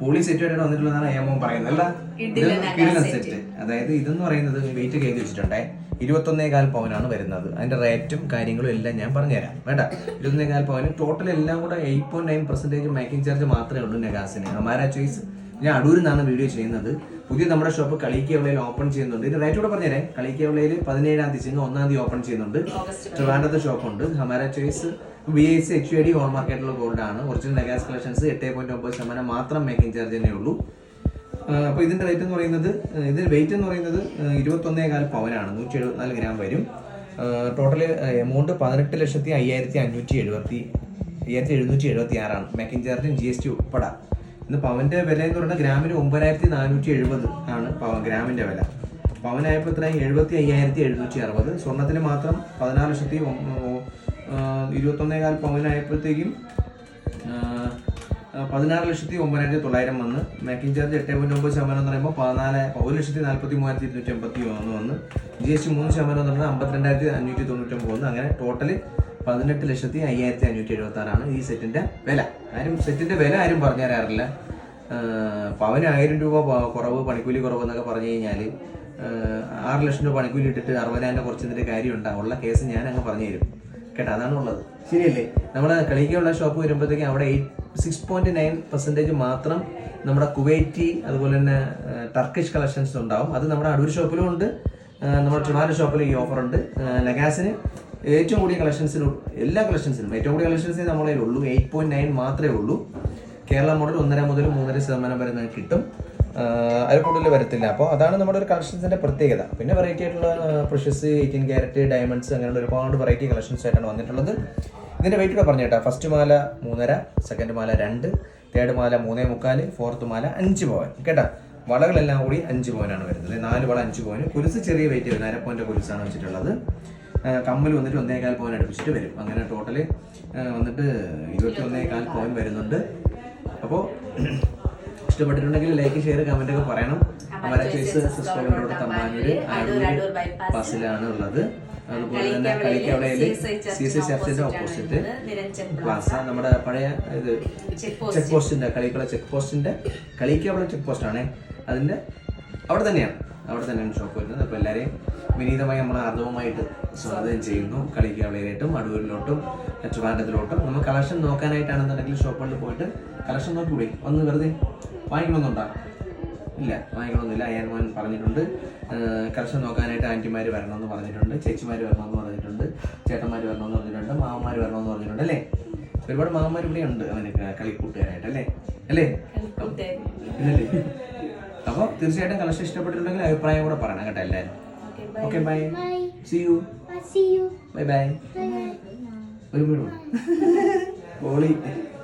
Poly set ആയിട്ടാണ് വന്നിട്ടുള്ളതാണ് പറയുന്നത്. അല്ല കിടിലൻ സെറ്റ് അതായത് ഇതെന്ന് പറയുന്നത് വെയിറ്റ് കയറ്റി വെച്ചിട്ടുണ്ടേ. ഇരുപത്തൊന്നേകാൽ പവനാണ് വരുന്നത്. അതിന്റെ റേറ്റും കാര്യങ്ങളും എല്ലാം ഞാൻ പറഞ്ഞുതരാം. വേണ്ട. ഇരുപത്തൊന്നേകാൽ പവന് ടോട്ടൽ എല്ലാം കൂടെ eight point nine percentage making charge മാത്രമേ ഉള്ളൂ നെഗാസിന്. അമാര ചോയ്സ് ഞാൻ അടൂരിൽ നിന്നാണ് വീഡിയോ ചെയ്യുന്നത്. പുതിയ നമ്മുടെ ഷോപ്പ് കളിക്കവളയിൽ ഓപ്പൺ ചെയ്യുന്നുണ്ട്. ഇതിന്റെ റേറ്റ് കൂടെ പറഞ്ഞുതരാം കളിക്കവളയിൽ പതിനേഴാം തീയതി ഒന്നാം തീയതി ഓപ്പൺ ചെയ്യുന്നുണ്ട്. ട്രിവാൻഡ്രത്ത് ഷോപ്പുണ്ട് Hamara choice B S H I D whole മാർക്കറ്റിലുള്ള gold ആണ്. ഒറിജിനൽ മെഗാസ് കളക്ഷൻസ് എട്ട് പോയിന്റ് ഒമ്പത് ശതമാനം മാത്രം മേക്കിംഗ് ചാർജ് തന്നെ ഉള്ളൂ. അപ്പോൾ ഇതിന്റെ റേറ്റ് എന്ന് പറയുന്നത് ഇതിന്റെ വെയിറ്റ് എന്ന് പറയുന്നത് ഇരുപത്തൊന്നേ കാൽ പവനാണ് നൂറ്റി എഴുപത്തിനാല് ഗ്രാം വരും. ടോട്ടൽ എമൗണ്ട് പതിനെട്ട് ലക്ഷത്തി അയ്യായിരത്തി അഞ്ഞൂറ്റി എഴുപത്തി അയ്യായിരത്തി എഴുന്നൂറ്റി എഴുപത്തി ആറാണ് മേക്കിംഗ് ചാർജും ജി എസ് ടി ഉൾപ്പെടെ. ഇന്ന് പവന്റെ വില എന്ന് പറയുന്നത് ഗ്രാമിന് ഒമ്പതിനായിരത്തി നാനൂറ്റി എഴുപത് ആണ് ഗ്രാമിന്റെ വില. പവനായപ്പോൾ ഇത്ര എഴുപത്തി അയ്യായിരത്തി എഴുന്നൂറ്റി അറുപത് സ്വർണത്തിന് മാത്രം പതിനാറ് ലക്ഷത്തി ഇരുപത്തൊന്നേകാൽ പവനായപ്പോഴത്തേക്കും പതിനാറ് ലക്ഷത്തി ഒമ്പതിനായിരത്തി തൊള്ളായിരം വന്ന്. മേക്കിംഗ് ചാർജ് എട്ട് പോയിന്റ് ഒമ്പത് ശതമാനം എന്ന് പറയുമ്പോൾ പതിനാല് ഒരു ലക്ഷത്തി നാൽപ്പത്തി മൂവായിരത്തി ഇരുന്നൂറ്റി എൺപത്തി ഒന്ന് വന്ന്. ജി എസ് ടി മൂന്ന് ശതമാനം എന്ന് പറഞ്ഞാൽ അമ്പത്തിരണ്ടായിരത്തി അഞ്ഞൂറ്റി തൊണ്ണൂറ്റൊമ്പത് വന്ന്. അങ്ങനെ ടോട്ടൽ പതിനെട്ട് ലക്ഷത്തി അയ്യായിരത്തി അഞ്ഞൂറ്റി എഴുപത്തി ആറാണ് ഈ സെറ്റിന്റെ വില. ആരും സെറ്റിന്റെ വില ആരും പറഞ്ഞു തരാറില്ല പവന് ആയിരം രൂപ കുറവ് പണിക്കൂലി കുറവ് എന്നൊക്കെ പറഞ്ഞു കഴിഞ്ഞാൽ ആറ് ലക്ഷം രൂപ പണിക്കൂലി ഇട്ടിട്ട് അറുപതിനായിരം കുറച്ചതിന്റെ ഉണ്ടാവും ഉള്ള കേസ് ഞാൻ അങ്ങ് പറഞ്ഞു തരും കേട്ടോ അതാണ് ഉള്ളത്. ശരിയല്ലേ? നമ്മുടെ കളിക്കുള്ള ഷോപ്പ് വരുമ്പോഴത്തേക്കും അവിടെ സിക്സ് പോയിന്റ് നയൻ പെർസെന്റേജ് മാത്രം നമ്മുടെ കുവൈറ്റി അതുപോലെ തന്നെ ടർക്കിഷ് കളക്ഷൻസ് ഉണ്ടാവും. അത് നമ്മുടെ അടൂർ ഷോപ്പിലും ഉണ്ട്. നമ്മുടെ ട്രിവാൻഡ്രം ഷോപ്പിലും ഈ ഓഫർ ഉണ്ട്. ലഗാസിന് ഏറ്റവും കൂടിയ കളക്ഷൻസിനും എല്ലാ കളക്ഷൻസിനും ഏറ്റവും കൂടിയ കളക്ഷൻസേ നമ്മളെ ഉള്ളൂ. എയ്റ്റ് പോയിന്റ് നയൻ മാത്രമേ ഉള്ളൂ. കേരള മോഡൽ ഒന്നര മുതൽ മൂന്നര ശതമാനം വരെ നിങ്ങൾക്ക് കിട്ടും. അതിൽ കൂടുതൽ വരത്തില്ല. അപ്പോൾ അതാണ് നമ്മുടെ ഒരു കളക്ഷൻസിന്റെ പ്രത്യേകത. പിന്നെ വെറൈറ്റി ആയിട്ടുള്ള പ്രഷസ് എയ്റ്റീൻ ക്യാരറ്റ് ഡയമണ്ട്സ് അങ്ങനെയുള്ള ഒരുപാട് വെറൈറ്റി കളക്ഷൻസ് ആയിട്ടാണ് വന്നിട്ടുള്ളത്. ഇതിന്റെ വെയിറ്റ് കൂടെ പറഞ്ഞു കേട്ടോ. ഫസ്റ്റ് മാല മൂന്നര സെക്കൻഡ് മാല രണ്ട് തേർഡ് മാല മൂന്നേ മുക്കാൽ ഫോർത്ത് മാല അഞ്ച് പവൻ. കേട്ടോ? വളകളെല്ലാം കൂടി അഞ്ച് പവനാണ് വരുന്നത്. നാല് വള അഞ്ച് പവന്. കുരിസ് ചെറിയ വെയിറ്റ് വരുന്നത് അരപ്പോന്റെ കുരിസാണ് വെച്ചിട്ടുള്ളത്. കമ്മൽ വന്നിട്ട് ഒന്നേകാൽ പോയിന്റ് അടുപ്പിച്ചിട്ട് വരും. അങ്ങനെ ടോട്ടൽ വന്നിട്ട് ഇരുപത്തി ഒന്നേകാൽ പോയിന്റ് വരുന്നുണ്ട്. അപ്പോൾ ഇഷ്ടപ്പെട്ടിട്ടുണ്ടെങ്കിൽ ലൈക്ക് ഷെയർ കമന്റ് ഒക്കെ പറയണം. അമര ചോയ്സ് സ്കൂളിലോട് തമ്പാനൂര് അടൂര് ബസ്സിലാണ് ഉള്ളത്. അതുപോലെ തന്നെ CSI സി സി ചർച്ചിന്റെ ഓപ്പോസിറ്റ് പ്ലാസ നമ്മുടെ പഴയ ഇത്. ചെക്ക് പോസ്റ്റിന്റെ കളിക്കവള ചെക്ക് പോസ്റ്റിന്റെ കളിക്കവള ചെക്ക് പോസ്റ്റ് ആണേ. അതിന്റെ അവിടെ തന്നെയാണ്. അവിടെ തന്നെയാണ് ഷോപ്പ് വരുന്നത്. അപ്പോൾ എല്ലാവരെയും വിനീതമായി നമ്മൾ ആർദ്രവമായിട്ട് സ്വാഗതം ചെയ്യുന്നു. കളിക്കവളയിലോട്ടും അടൂരിലോട്ടും ട്രിവാൻഡത്തിലോട്ടും നമ്മൾ കളക്ഷൻ നോക്കാനായിട്ടാണെന്നുണ്ടെങ്കിൽ ഷോപ്പുകളിൽ പോയിട്ട് കളക്ഷൻ നോക്കിക്കൂടി ഒന്ന് വെറുതെ വാങ്ങിക്കണമെന്നുണ്ടോ? ഇല്ല വാങ്ങിക്കണമെന്നില്ല. അയ്യാൻമാൻ പറഞ്ഞിട്ടുണ്ട്. കളക്ഷൻ നോക്കാനായിട്ട് ആന്റിമാർ വരണമെന്ന് പറഞ്ഞിട്ടുണ്ട്. ചേച്ചിമാർ വരണമെന്ന് പറഞ്ഞിട്ടുണ്ട്. ചേട്ടന്മാർ വരണമെന്ന് പറഞ്ഞിട്ടുണ്ട്. മാമന്മാർ വരണമെന്ന് പറഞ്ഞിട്ടുണ്ട് അല്ലേ? ഒരുപാട് മാമന്മാർ ഇവിടെ ഉണ്ട് അവന് കളിക്കൂട്ടുകാരായിട്ട് അല്ലേ? അല്ലേ. ഇല്ലല്ലേ? അപ്പോൾ തീർച്ചയായിട്ടും കളക്ഷൻ ഇഷ്ടപ്പെട്ടിട്ടുണ്ടെങ്കിൽ അഭിപ്രായം കൂടെ പറയണം കേട്ടോ എല്ലാവരും. Okay bye see you bye bye bye ഒരു മിനിറ്റ് പോളി